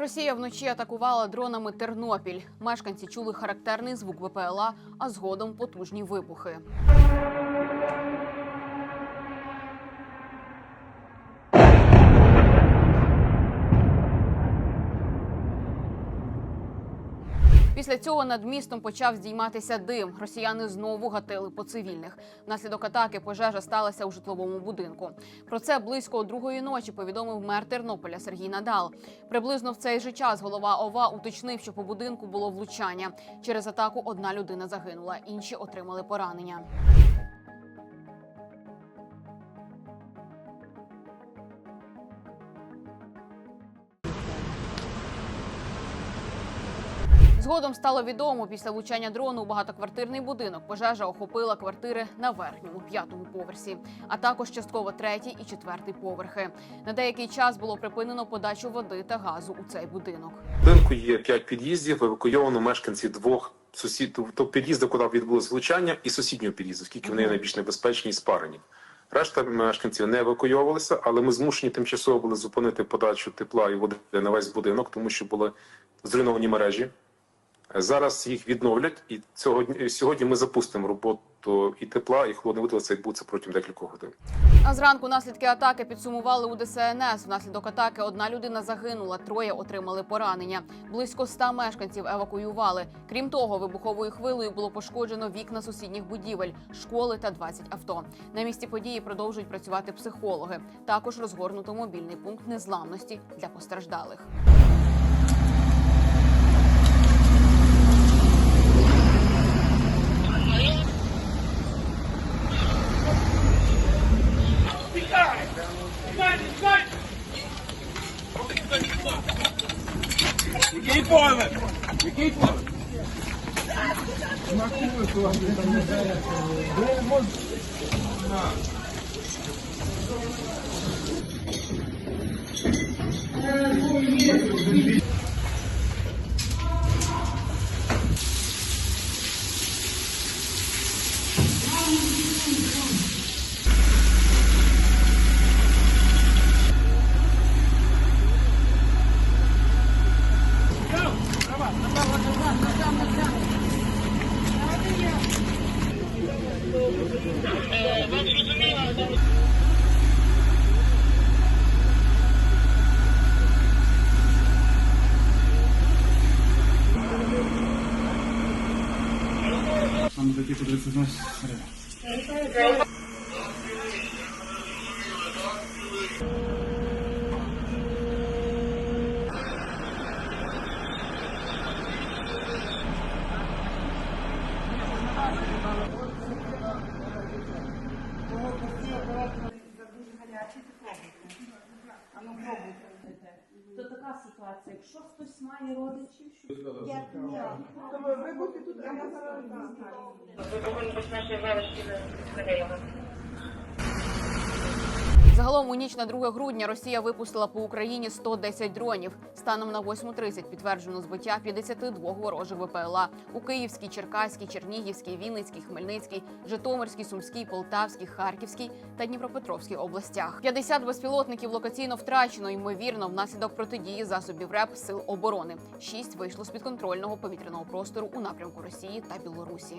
Росія вночі атакувала дронами Тернопіль. Мешканці чули характерний звук ВПЛА, а згодом потужні вибухи. Після цього над містом почав здійматися дим. Росіяни знову гатили по цивільних. Внаслідок атаки пожежа сталася у житловому будинку. Про це близько другої ночі повідомив мер Тернополя Сергій Надал. Приблизно в цей же час голова ОВА уточнив, що по будинку було влучання. Через атаку одна людина загинула, інші отримали поранення. Згодом стало відомо після влучання дрону у багатоквартирний будинок. Пожежа охопила квартири на верхньому п'ятому поверсі, а також частково третій і четвертий поверхи. На деякий час було припинено подачу води та газу у цей будинок. Будинку є п'ять під'їздів, евакуйовано мешканці двох сусідів, то під'їзду, куди відбулось влучання, і сусіднього під'їзду, оскільки вони найбільш небезпечні і спарені. Решта мешканців не евакуйовувалися, але ми змушені тимчасово були зупинити подачу тепла і води на весь будинок, тому що були зруйновані мережі. Зараз їх відновлять, і цього сьогодні ми запустимо роботу і тепла, і води. Це відбудеться протягом декількох годин. А зранку наслідки атаки підсумували у ДСНС. Внаслідок атаки одна людина загинула, троє отримали поранення. Близько ста мешканців евакуювали. Крім того, вибуховою хвилею було пошкоджено вікна сусідніх будівель, школи та 20 авто. На місці події продовжують працювати психологи. Також розгорнуто мобільний пункт незламності для постраждалих. Який поверх? Який поверх? いうことでございます。Thank you. Така ситуація, якщо хтось має родичів, що Ви будете тут, а я зараз там. Загалом у ніч на 2 грудня Росія випустила по Україні 110 дронів. Станом на 8.30 підтверджено збиття 52 ворожих ВПЛА у Київській, Черкаській, Чернігівській, Вінницькій, Хмельницькій, Житомирській, Сумській, Полтавській, Харківській та Дніпропетровській областях. 50 безпілотників локаційно втрачено, ймовірно, внаслідок протидії засобів РЕП сил оборони. Шість вийшло з підконтрольного повітряного простору у напрямку Росії та Білорусі.